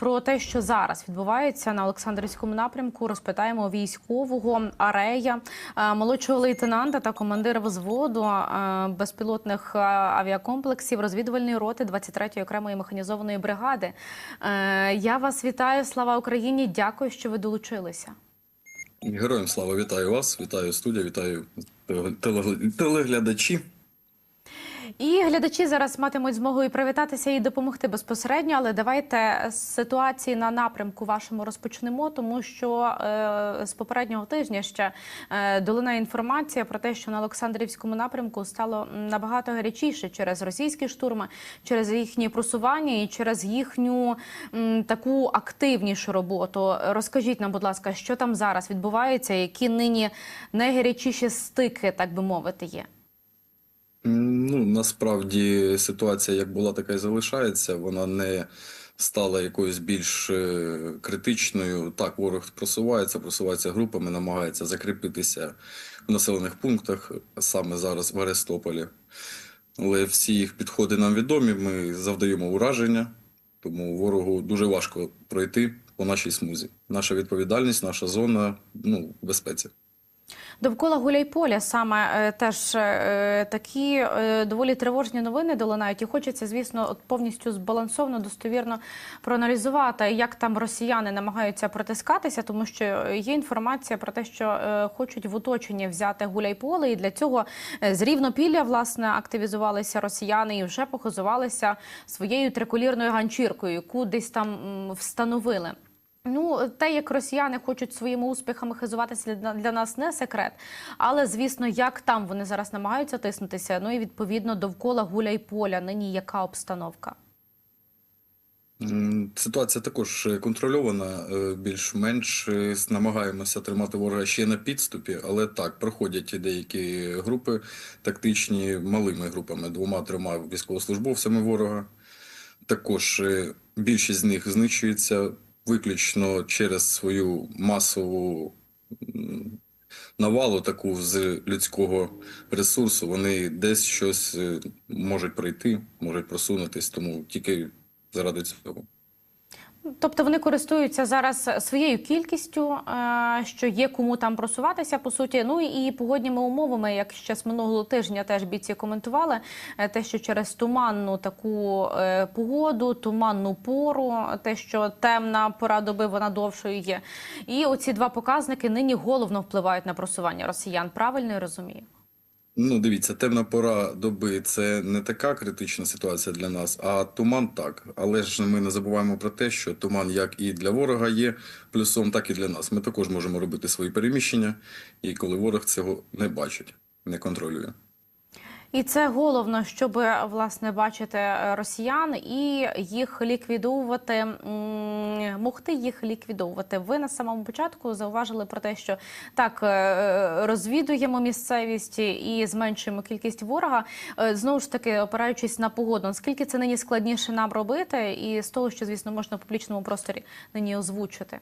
Про те, що зараз відбувається на Олександрівському напрямку, розпитаємо військового арея, е, молодшого лейтенанта та командира взводу е, безпілотних е, авіакомплексів розвідувальної роти 23-ї окремої механізованої бригади. Я вас вітаю. Слава Україні! Дякую, що ви долучилися. Героям слава, вітаю вас, вітаю студія, вітаю теле- телеглядачі. І глядачі зараз матимуть змогу і привітатися і допомогти безпосередньо. Але давайте з ситуації на напрямку вашому розпочнемо, тому що е, з попереднього тижня ще е, долинає інформація про те, що на Олександрівському напрямку стало набагато гарячіше через російські штурми, через їхні просування і через їхню м, таку активнішу роботу. Розкажіть нам, будь ласка, що там зараз відбувається, які нині найгарячіші стики, так би мовити, є. Ну, насправді ситуація як була, така і залишається. Вона не стала якоюсь більш е, критичною. Так, ворог просувається, просувається групами, намагається закріпитися в населених пунктах, саме зараз в Арестополі. Але всі їх підходи нам відомі. Ми завдаємо ураження, тому ворогу дуже важко пройти по нашій смузі. Наша відповідальність, наша зона ну, безпеці. Довкола Гуляйполя саме е, теж е, такі е, доволі тривожні новини долинають. І хочеться, звісно, повністю збалансовано, достовірно проаналізувати, як там росіяни намагаються протискатися, тому що є інформація про те, що хочуть в оточенні взяти Гуляйполе, і для цього з рівнопілля власне активізувалися росіяни і вже похизувалися своєю триколірною ганчіркою, яку десь там встановили. Ну, те, як росіяни хочуть своїми успіхами хизуватися для, нас, не секрет. Але звісно, як там вони зараз намагаються тиснутися. Ну і відповідно довкола гуляй-поля. Нині яка обстановка? Ситуація також е, контрольована, е, більш-менш е, намагаємося тримати ворога ще на підступі, але так, проходять деякі групи тактичні малими групами, двома-трьома військовослужбовцями ворога. Також більшість з них знищується виключно через свою масову навалу, таку з людського ресурсу. Вони десь щось е, можуть пройти, можуть просунутись, тому тільки заради цього. Тобто вони користуються зараз своєю кількістю, е, що є кому там просуватися, по суті. Ну і погодніми умовами, як ще з минулого тижня теж бійці коментували, е, те, що через туманну таку е, погоду, туманну пору, те, що темна пора доби вона довшою є. І оці два показники нині головно впливають на просування росіян. Правильно я розумію? Ну, дивіться, темна пора доби це не така критична ситуація для нас, а туман так. Але ж ми не забуваємо про те, що туман як і для ворога є плюсом, так і для нас. Ми також можемо робити свої переміщення, і коли ворог цього не бачить, не контролює. І це головно, щоб власне бачити е, росіян і їх ліквідовувати, могти їх ліквідовувати. Ви на самому початку зауважили про те, що так е, розвідуємо місцевість і зменшуємо кількість ворога. Е, Знову ж таки, опираючись на погоду, наскільки це нині складніше нам робити, і з того, що звісно можна в публічному просторі нині озвучити.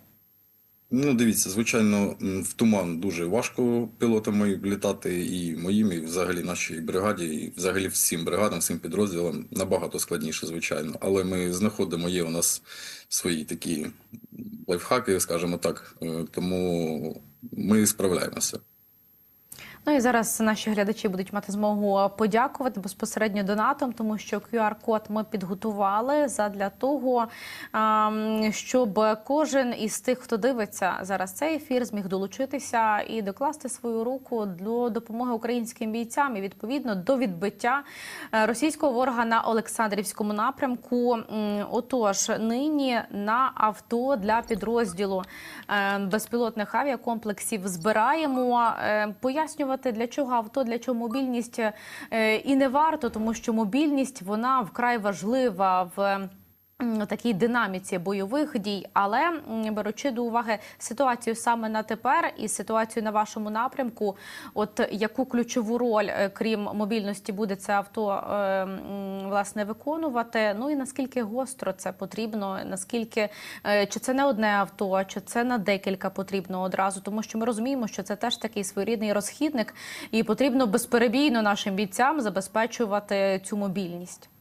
Ну, дивіться, звичайно, в туман дуже важко пілотами літати, і моїм, і взагалі нашій бригаді, і взагалі всім бригадам, всім підрозділам набагато складніше, звичайно. Але ми знаходимо, є у нас свої такі лайфхаки, скажімо так, е, тому ми справляємося. Ну і зараз наші глядачі будуть мати змогу подякувати безпосередньо донатом, тому що QR-код ми підготували задля того, щоб кожен із тих, хто дивиться зараз цей ефір, зміг долучитися і докласти свою руку до допомоги українським бійцям і відповідно до відбиття е, російського ворога на Олександрівському напрямку. Отож, нині на авто для підрозділу е, безпілотних авіакомплексів збираємо. Е, Пояснювати для чого авто, для чого мобільність е, і не варто, тому що мобільність вона вкрай важлива в. Такій динаміці бойових дій, але беручи до уваги ситуацію саме на тепер і ситуацію на вашому напрямку, от яку ключову роль, е, крім мобільності, буде це авто е, власне виконувати? Ну і наскільки гостро це потрібно? Наскільки е, чи це не одне авто, чи це на декілька потрібно одразу? Тому що ми розуміємо, що це теж такий своєрідний розхідник, і потрібно безперебійно нашим бійцям забезпечувати цю мобільність.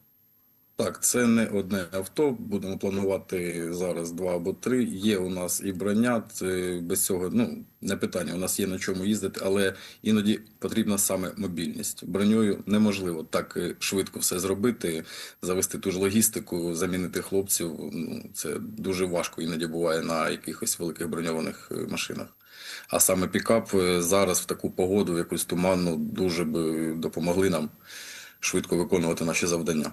Так, це не одне авто. Будемо планувати зараз два або три. Є у нас і броня. Це без цього ну не питання. У нас є на чому їздити, але іноді потрібна саме мобільність. Броньою неможливо так е, швидко все зробити, завести ту ж логістику, замінити хлопців. Ну це дуже важко іноді буває на якихось великих броньованих е, машинах. А саме пікап е, зараз в таку погоду, в якусь туманну, дуже би допомогли нам швидко виконувати наші завдання.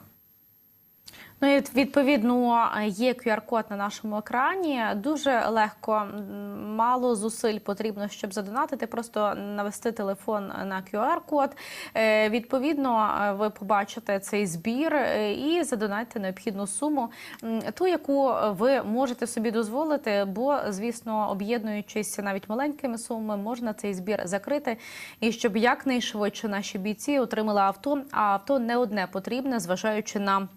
Ну і відповідно є QR-код на нашому екрані. Дуже легко, мало зусиль потрібно, щоб задонатити. Просто навести телефон на QR-код. Е, Відповідно, е, ви побачите цей збір е, і задонайте необхідну суму, ту, яку ви можете собі дозволити. Бо, звісно, об'єднуючись навіть маленькими сумами, можна цей збір закрити. І щоб якнайшвидше наші бійці отримали авто. А авто не одне потрібне, зважаючи на.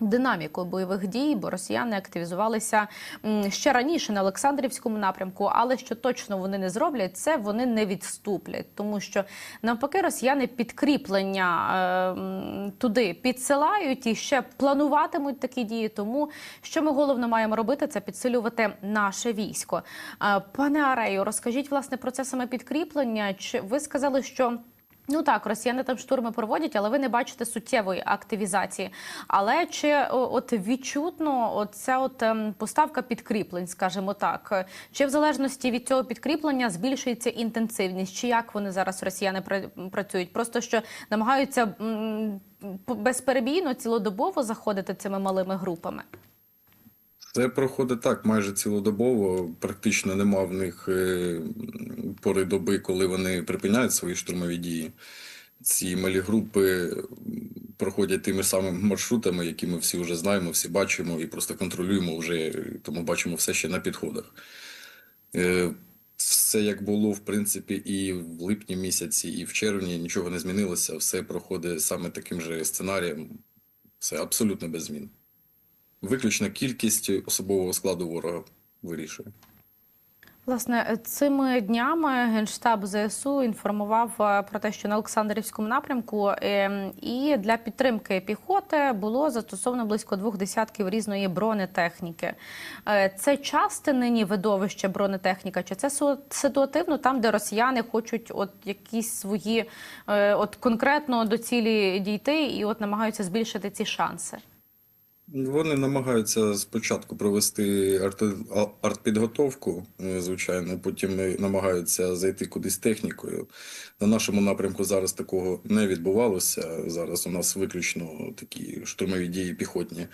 Динаміку бойових дій, бо росіяни активізувалися ще раніше на Олександрівському напрямку, але що точно вони не зроблять, це вони не відступлять, тому що навпаки росіяни підкріплення е, туди підсилають і ще плануватимуть такі дії. Тому що ми головно маємо робити, це підсилювати наше військо. Е, Пане Арею, розкажіть власне про це саме підкріплення. Чи ви сказали, що Ну так, росіяни там штурми проводять, але ви не бачите суттєвої активізації. Але чи от відчутно ця от ем, поставка підкріплень, скажімо так, чи в залежності від цього підкріплення збільшується інтенсивність? Чи як вони зараз росіяни працюють? Просто що намагаються безперебійно цілодобово заходити цими малими групами? Це проходить так майже цілодобово. Практично нема в них е, пори доби, коли вони припиняють свої штурмові дії. Ці малі групи проходять тими самими маршрутами, які ми всі вже знаємо, всі бачимо і просто контролюємо вже, тому бачимо все ще на підходах. Е, Все як було, в принципі, і в липні місяці, і в червні нічого не змінилося. Все проходить саме таким же сценарієм. Все абсолютно без змін. Виключно кількість особового складу ворога вирішує. Власне, цими днями генштаб ЗСУ інформував е, про те, що на Олександрівському напрямку е, і для підтримки піхоти було застосовано близько двох десятків різної бронетехніки. Е, Це часте нині видовище бронетехніка, чи це ситуативно там, де росіяни хочуть от якісь свої е, от конкретно до цілі дійти, і от намагаються збільшити ці шанси. Вони намагаються спочатку провести артпідготовку, е, звичайно, потім намагаються зайти кудись технікою. На нашому напрямку зараз такого не відбувалося. Зараз у нас виключно такі штурмові дії піхотні.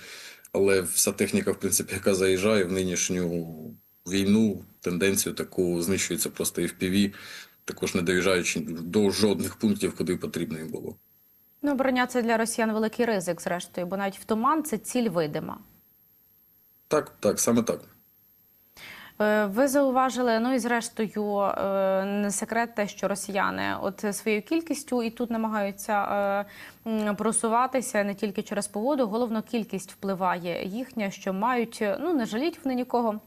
Але вся техніка, в принципі, яка заїжджає в нинішню війну, тенденцію таку знищується просто FPV, також не доїжджаючи до жодних пунктів, куди потрібно їм було. Ну, броня це для росіян великий ризик, зрештою, бо навіть в туман це ціль видима. Так, так, саме так. Е, Ви зауважили, ну і зрештою е, не секрет те, що росіяни от своєю кількістю і тут намагаються е, просуватися не тільки через погоду, головно кількість впливає їхня, що мають ну не жаліть вони нікого.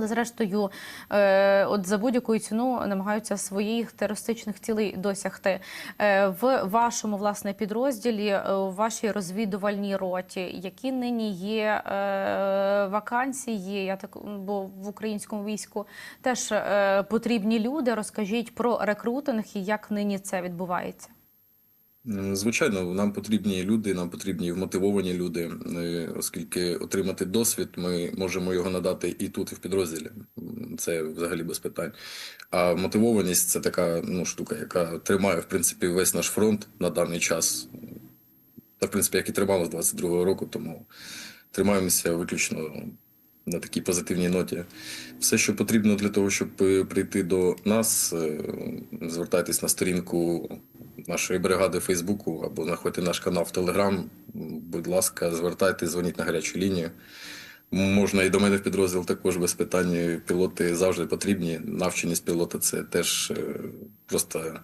Але зрештою, е, от за будь-яку ціну намагаються своїх терористичних цілей досягти. Е, в вашому власне підрозділі, е, у вашій розвідувальній роті, які нині є вакансії, я так бо в українському війську теж потрібні люди. Розкажіть про рекрутинг і як нині це відбувається. М, Звичайно, нам потрібні люди, нам потрібні вмотивовані люди, е, оскільки отримати досвід ми можемо його надати і тут, і в підрозділі. Це взагалі без питань. А мотивованість це така ну, штука, яка тримає в принципі весь наш фронт на даний час. Та, в принципі, як і тримало з 22-го року, тому тримаємося виключно на такій позитивній ноті. Все, що потрібно для того, щоб е, прийти до нас, е, звертайтесь на сторінку нашої бригади Фейсбуку або знаходьте наш канал в Телеграм. Будь ласка, звертайтесь, дзвоніть на гарячу лінію. Можна і до мене в підрозділ також без питань. Пілоти завжди потрібні. Навченість пілота це теж е, просто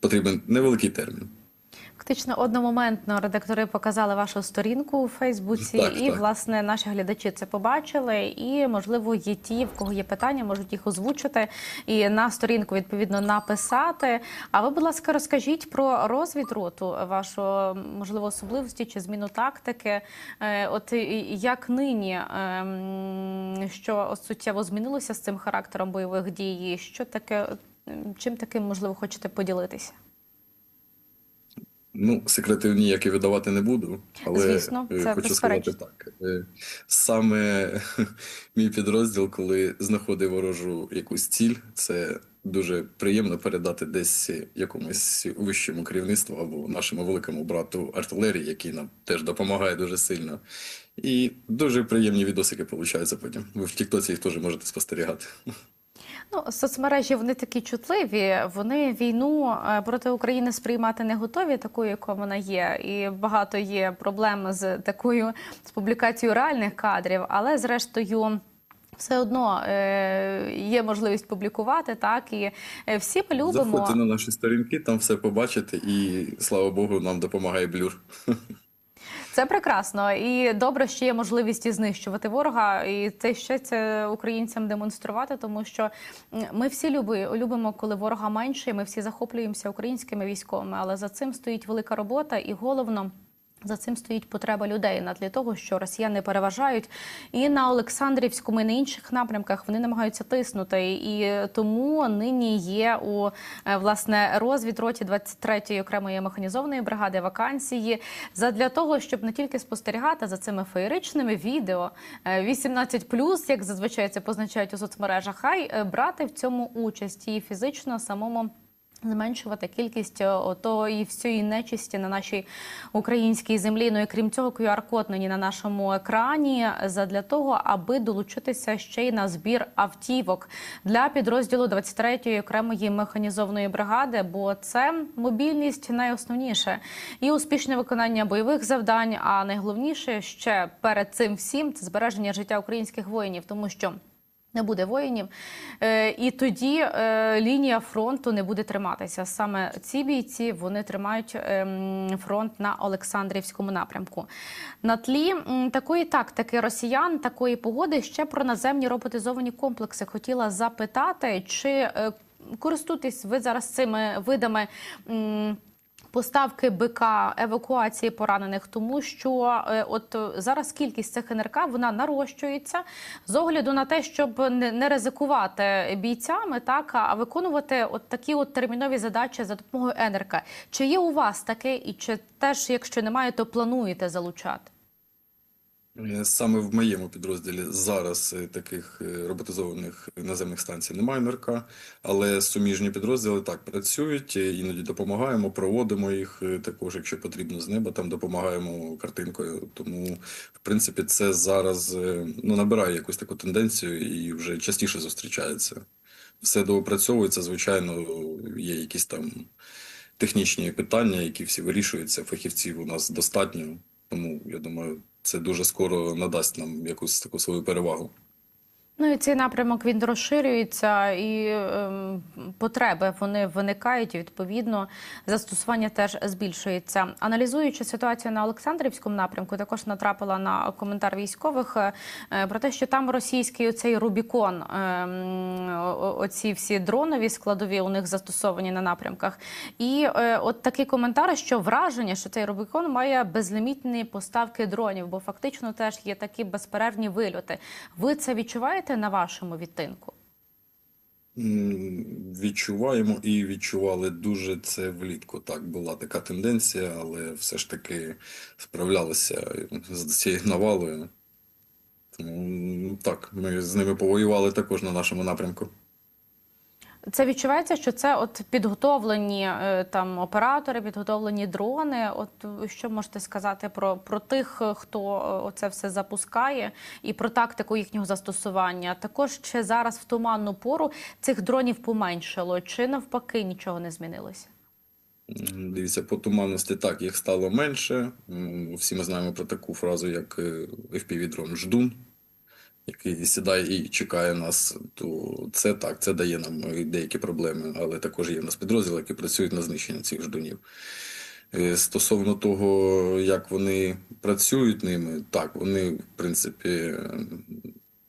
потрібен невеликий термін. Фактично одномоментно редактори показали вашу сторінку у Фейсбуці, Так, і так. власне наші глядачі це побачили. І можливо є ті, в кого є питання, можуть їх озвучити і на сторінку відповідно написати. А ви, будь ласка, розкажіть про розвідроту, вашу можливо особливості чи зміну тактики. Е, От як нині ем, що суттєво змінилося з цим характером бойових дій? Що таке? ем, Чим таким можливо хочете поділитися? Ну, секретів ніякі видавати не буду, але Звісно, е, це хочу безперечно. сказати так. Е, Саме мій підрозділ, коли знаходить ворожу якусь ціль, це дуже приємно передати десь якомусь вищому керівництву або нашому великому брату артилерії, який нам теж допомагає дуже сильно. І дуже приємні відосики получаються потім. Ви в Тіктоці їх теж можете спостерігати. Ну, соцмережі вони такі чутливі. Вони війну е, проти України сприймати не готові, такою, яка вона є. І багато є проблем з такою з публікацією реальних кадрів, але зрештою. Все одно е, є можливість публікувати, так і е, всі ми любимо. Заходьте на наші сторінки, там все побачите, і слава Богу, нам допомагає блюр. Це прекрасно і добре, що є можливість і знищувати ворога, і це ще це українцям демонструвати, тому що ми всі люби, любимо, коли ворога менше. Ми всі захоплюємося українськими військовими, але за цим стоїть велика робота, і головно. За цим стоїть потреба людей на тлі того, що росіяни переважають і на Олександрівському, і на інших напрямках вони намагаються тиснути. І тому нині є у е, власне розвідроті 23-ї окремої механізованої бригади вакансії задля того, щоб не тільки спостерігати за цими феєричними відео е, 18+, як зазвичай це позначають у соцмережах, а й е, брати в цьому участь і фізично самому. Зменшувати кількість е, отої всієї нечисті на нашій українській землі. Ну і крім цього, QR-код нині на нашому екрані задля того, аби долучитися ще й на збір автівок для підрозділу 23-ї окремої механізованої бригади. Бо це мобільність найосновніше і успішне виконання бойових завдань. А найголовніше ще перед цим всім це збереження життя українських воїнів, тому що. Не буде воїнів, Е, і тоді е, лінія фронту не буде триматися. Саме ці бійці вони тримають ем, фронт на Олександрівському напрямку. На тлі такої тактики росіян, такої погоди ще про наземні роботизовані комплекси хотіла запитати, чи е, користуєтесь ви зараз цими видами? Поставки БК, евакуації поранених, тому що е, от е, зараз кількість цих НРК вона нарощується з огляду на те, щоб не ризикувати бійцями, так а виконувати от такі от термінові задачі за допомогою НРК. Чи є у вас таке, і чи теж, якщо немає, то плануєте залучати? Е, Саме в моєму підрозділі зараз е, таких е, роботизованих наземних станцій немає НРК, але суміжні підрозділи так працюють, іноді допомагаємо, проводимо їх також, якщо потрібно з неба, там допомагаємо картинкою. Тому, в принципі, це зараз ну, набирає якусь таку тенденцію і вже частіше зустрічається. Все доопрацьовується, звичайно, є якісь там технічні питання, які всі вирішуються. Фахівців у нас достатньо, тому я думаю, це дуже скоро надасть нам якусь таку свою перевагу. Ну і цей напрямок він розширюється, і ем, потреби вони виникають. і, Відповідно, застосування теж збільшується. Аналізуючи ситуацію на Олександрівському напрямку, також натрапила на коментар військових е, про те, що там російський оцей Рубікон, о- оці всі дронові складові у них застосовані на напрямках. І е, от такий коментар, що враження, що цей Рубікон має безлімітні поставки дронів, бо фактично теж є такі безперервні вильоти. Ви це відчуваєте на вашому відтинку? Відчуваємо і відчували дуже це влітку. Так, була така тенденція, але все ж таки справлялися з цією навалою. Тому так, ми з ними повоювали також на нашому напрямку. Це відчувається, що це от підготовлені е, там оператори, підготовлені дрони. От е, що можете сказати про, про тих, е, хто е, оце все запускає, і про тактику їхнього застосування? Також чи зараз в туманну пору цих дронів поменшало, чи навпаки нічого не змінилося? Дивіться, по туманності так, їх стало менше. Всі ми знаємо про таку фразу, як FPV-дрон Ждун, який сідає і чекає нас. То це так, це дає нам деякі проблеми, але також є в нас підрозділи, які працюють на знищення цих ждунів. Е, Стосовно того, як вони працюють ними, так, вони, в принципі,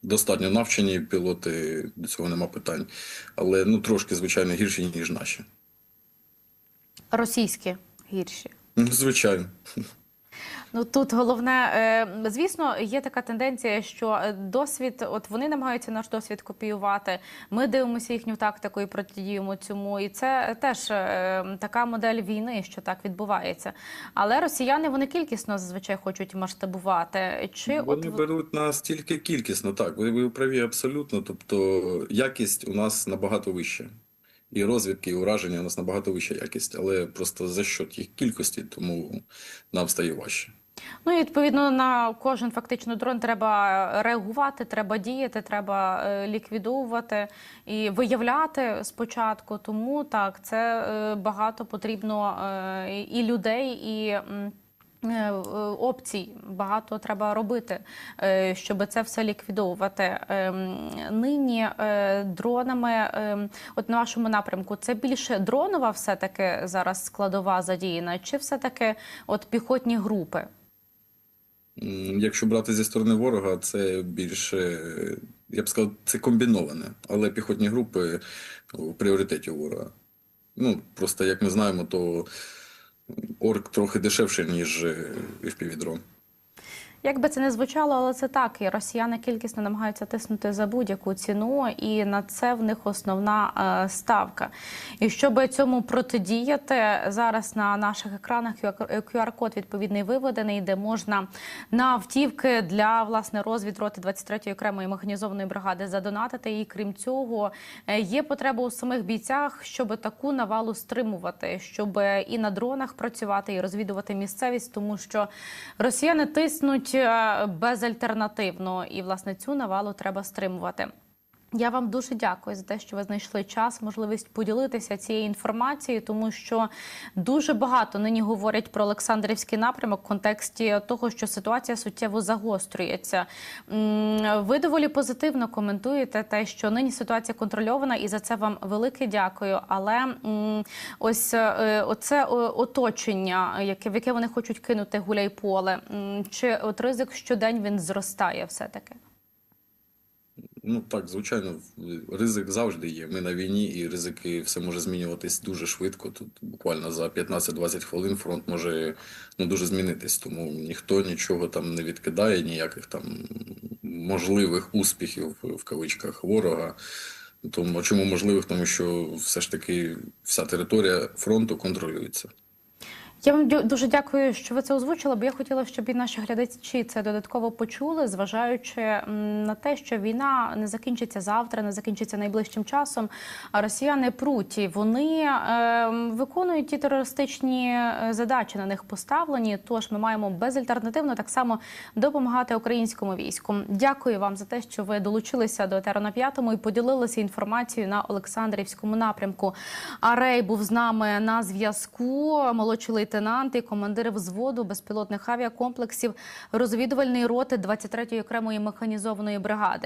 достатньо навчені пілоти, до цього нема питань. Але ну, трошки, звичайно, гірші, ніж наші. Російські гірші. Звичайно. Ну тут головне, е, звісно, є така тенденція, що е, досвід, от вони намагаються наш досвід копіювати. Ми дивимося їхню тактику і протидіємо цьому. І це теж е, така модель війни, що так відбувається. Але росіяни вони кількісно зазвичай хочуть масштабувати. Чи Вони от беруть настільки кількісно, так, ви праві абсолютно. Тобто якість у нас набагато вища. І розвідки, і ураження у нас набагато вища якість, але просто за счет їх кількості, тому нам стає важче. Ну і відповідно на кожен фактично дрон треба реагувати, треба діяти, треба е, ліквідовувати і виявляти спочатку. Тому так це е, багато потрібно е, і людей, і. М, е, Опцій багато треба робити, е, щоб це все ліквідовувати. Ем, Нині е, дронами, ем, от на вашому напрямку, це більше дронова, все таки зараз складова задіяна, чи все таки от піхотні групи? Якщо брати зі сторони ворога, це більше, е, я б сказав, це комбіноване, але піхотні групи в пріоритеті ворога. Ну, просто як ми знаємо, то орк трохи дешевше, ніж е, FPV-дрон. Як би це не звучало, але це так. І росіяни кількісно намагаються тиснути за будь-яку ціну, і на це в них основна е, ставка. І щоб цьому протидіяти, зараз на наших екранах QR-код відповідний виведений, де можна на автівки для власне розвідроти 23-ї окремої механізованої бригади задонатити. І крім цього, е, є потреба у самих бійцях, щоб таку навалу стримувати, щоб і на дронах працювати, і розвідувати місцевість, тому що росіяни тиснуть е, безальтернативно, і власне цю навалу треба стримувати. Я вам дуже дякую за те, що ви знайшли час, можливість поділитися цією інформацією, тому що дуже багато нині говорять про Олександрівський напрямок в контексті того, що ситуація суттєво загострюється. Ви доволі позитивно коментуєте те, що нині ситуація контрольована, і за це вам велике дякую. Але ось е, оце оточення, яке в яке вони хочуть кинути гуляй-поле, чи от ризик щодень він зростає, все таки. Ну так, звичайно, ризик завжди є. Ми на війні, і ризики все може змінюватись дуже швидко. Тут буквально за 15-20 хвилин фронт може ну, дуже змінитись. Тому ніхто нічого там не відкидає, ніяких там можливих успіхів в кавичках ворога. Тому чому можливих? Тому що все ж таки вся територія фронту контролюється. Я вам дуже дякую, що ви це озвучили, бо я хотіла, щоб і наші глядачі це додатково почули, зважаючи на те, що війна не закінчиться завтра, не закінчиться найближчим часом. А росіяни пруті, вони е, виконують ті терористичні е, задачі, на них поставлені. Тож ми маємо безальтернативно так само допомагати українському війську. Дякую вам за те, що ви долучилися до етеру на п'ятому і поділилися інформацією на Олександрівському напрямку. Арей був з нами на зв'язку. Молодший лейтенант і командир взводу безпілотних авіакомплексів розвідувальної роти 23-ї окремої механізованої бригади.